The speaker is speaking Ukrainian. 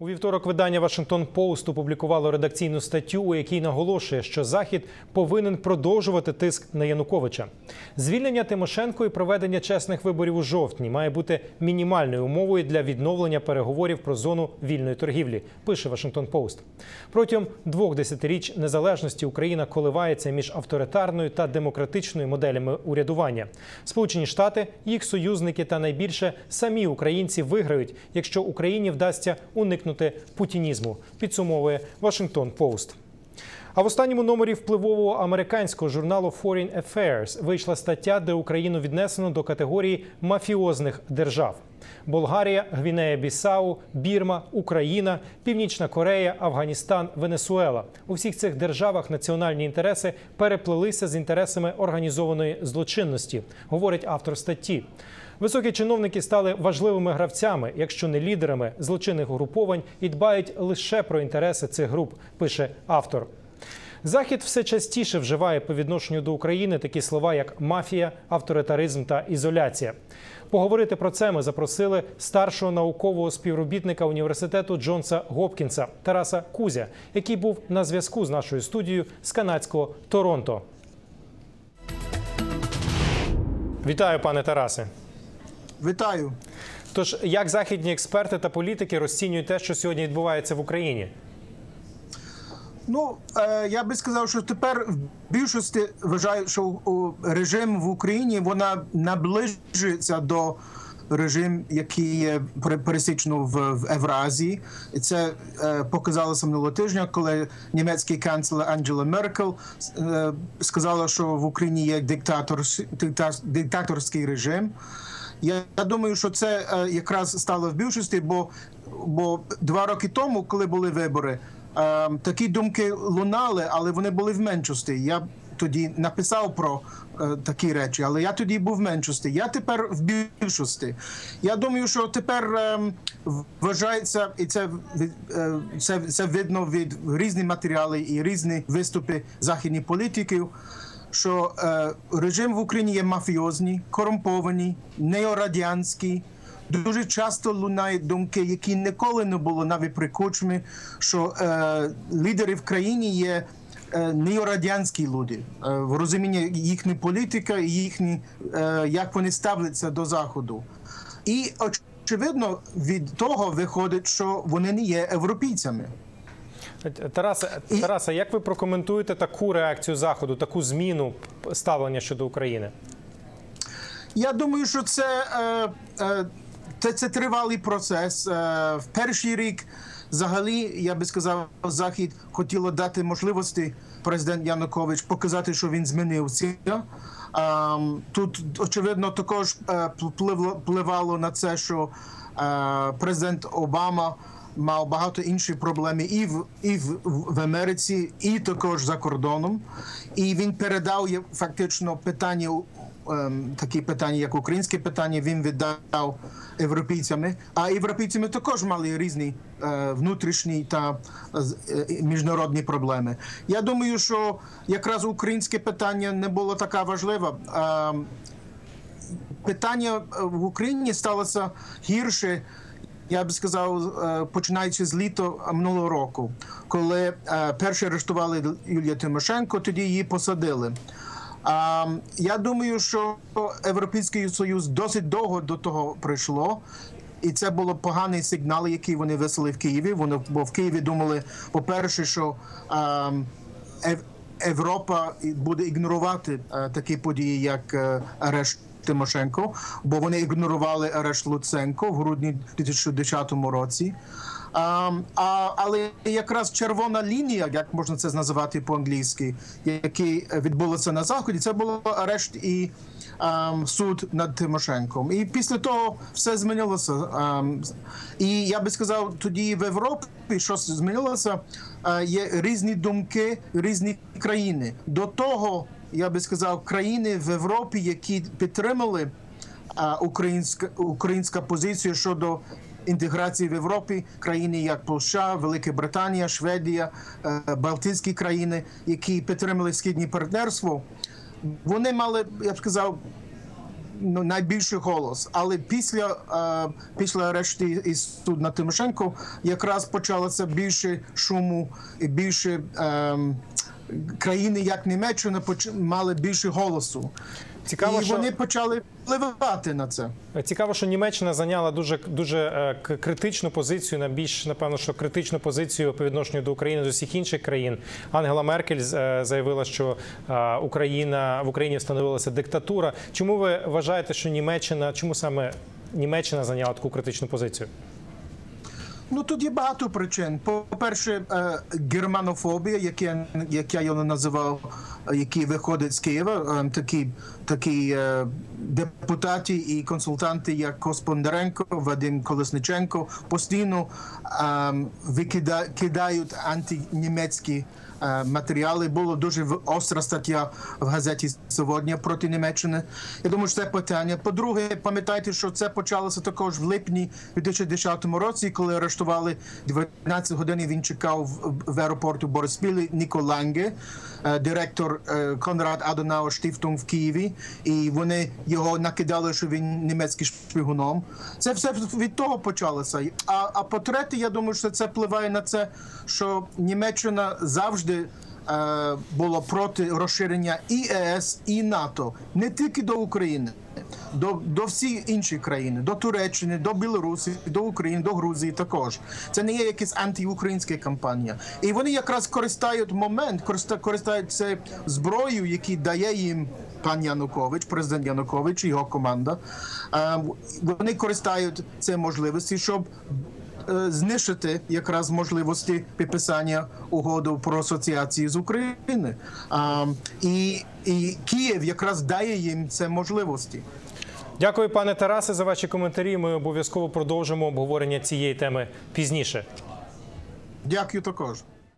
У вівторок видання Вашингтон Пост опублікувало редакційну статтю, у якій наголошує, що Захід повинен продовжувати тиск на Януковича. Звільнення Тимошенко і проведення чесних виборів у жовтні має бути мінімальною умовою для відновлення переговорів про зону вільної торгівлі. Пише Вашингтон Пост. Протягом двох десятиріч незалежності Україна коливається між авторитарною та демократичною моделями урядування. Сполучені Штати, їх союзники та найбільше самі українці виграють, якщо Україні вдасться уникнути путінізму. Підсумовує Вашингтон Пост. А в останньому номері впливового американського журналу Foreign Affairs вийшла стаття, де Україну віднесено до категорії мафіозних держав. Болгарія, Гвінея Бісау, Бірма, Україна, Північна Корея, Афганістан, Венесуела. У всіх цих державах національні інтереси переплелися з інтересами організованої злочинності, говорить автор статті. Високі чиновники стали важливими гравцями, якщо не лідерами злочинних угруповань, і дбають лише про інтереси цих груп, пише автор. Захід все частіше вживає по відношенню до України такі слова, як мафія, авторитаризм та ізоляція. Поговорити про це ми запросили старшого наукового співробітника університету Джонса Гопкінса Тараса Кузя, який був на зв'язку з нашою студією з канадського Торонто. Вітаю, пане Тарасе. Вітаю. Тож, як західні експерти та політики розцінюють те, що сьогодні відбувається в Україні? Ну е, я би сказав, що тепер в більшості вважають, що режим в Україні вона наближується до режиму, який є пересічно в, в Евразії. І це е, показалося минулого тижня, коли німецький канцлер Анджела Меркел е, сказала, що в Україні є диктатор, диктаторський режим. Я, я думаю, що це е, якраз стало в більшості, бо бо два роки тому, коли були вибори, такі думки лунали, але вони були в меншості. Я тоді написав про е, такі речі, але я тоді був в меншості. Я тепер в більшості. Я думаю, що тепер е, вважається, і це е, це, це видно від різних матеріалів і різні виступи західних політиків що е, режим в Україні є мафіозний, корумпований, неорадянський. Дуже часто лунають думки, які ніколи не було навіть при кучмі, що е, лідери в країні є е, неорадянські люди е, в розумінні їхня політика і їхні, е, як вони ставляться до заходу. І очевидно від того виходить, що вони не є європейцями. Тараса, Тараса, як ви прокоментуєте таку реакцію Заходу, таку зміну ставлення щодо України? Я думаю, що це це, це тривалий процес. В перший рік, взагалі, я би сказав, Захід хотіло дати можливості президент Янукович показати, що він змінився. Тут очевидно також впливало на це, що президент Обама мав багато інших проблем і в і в, в Америці, і також за кордоном. І він передав фактично питання. Ем, такі питання, як українське питання, він віддав європейцями. А європейцями також мали різні е, внутрішні та е, міжнародні проблеми. Я думаю, що якраз українське питання не було таке важливе. Е, питання в Україні сталося гірше я б сказав, е, починаючи з літа минулого року, коли е, перші арештували Юлія Тимошенко, тоді її посадили. Я думаю, що Європейський Союз досить довго до того прийшло. І це було поганий сигнал, який вони висели в Києві. Вони бо в Києві думали, по-перше, що Європа буде ігнорувати е, такі події, як арешт Тимошенко, бо вони ігнорували арешт Луценко в грудні 2010 році. А, Але якраз червона лінія, як можна це називати по-англійськи, який відбулося на заході, це було арешт і а, суд над Тимошенком. І після того все змінилося. А, і я би сказав, тоді в Європі що змінилося, а, є різні думки, різні країни. До того я би сказав, країни в Європі, які підтримали українська українська позиція щодо інтеграції в Європі, країни як Польща, Велика Британія, Шведія, е, Балтійські країни, які підтримали східні партнерство, вони мали, я б сказав, ну, найбільший голос. Але після, е, після арешту і суд на Тимошенко якраз почалося більше шуму і більше. Е, Країни, як Німеччина, мали більше голосу, Цікаво, і що- вони почали впливати на це. Цікаво, що Німеччина зайняла дуже дуже е, критичну позицію, на більш напевно, що критичну позицію по відношенню до України з усіх інших країн. Ангела Меркель е, заявила, що е, Україна в Україні встановилася диктатура. Чому ви вважаєте, що Німеччина, чому саме Німеччина зайняла таку критичну позицію? Ну тут є багато причин. По-перше, е, германофобія, як я, як я його називав, який виходить з Києва, е, такі, такі е, депутати і консультанти, як Коспондаренко, Вадим Колесниченко, постійно е, викида, кидають антинімецькі матеріали. Було дуже остра стаття в газеті сьогодні проти Німеччини. Я думаю, що це питання. По-друге, пам'ятайте, що це почалося також в липні 2010 році, коли арештували 12 годин. Він чекав в- аеропорту Бориспілі Ніко Ланге, е, директор Конрад Адонауер Штифтунг в Києві, і вони його накидали, що він німецький шпигуном. Це все від того почалося. А, а по-третє, я думаю, що це впливає на це, що Німеччина завжди е, було проти розширення і ЕС, і НАТО не тільки до України, до, до всіх інших країн, до Туреччини, до Білорусі, до України, до Грузії також. Це не є якась антиукраїнська кампанія. І вони якраз користають момент, користа- користаються зброєю, які дає їм пан Янукович, президент Янукович і його команда. Е, Вони користають цією можливості, щоб е, знищити якраз можливості підписання угоди про асоціацію з України. А, і, і Київ якраз дає їм це можливості. Дякую, пане Тарасе, за ваші коментарі. Ми обов'язково продовжимо обговорення цієї теми пізніше. Дякую також.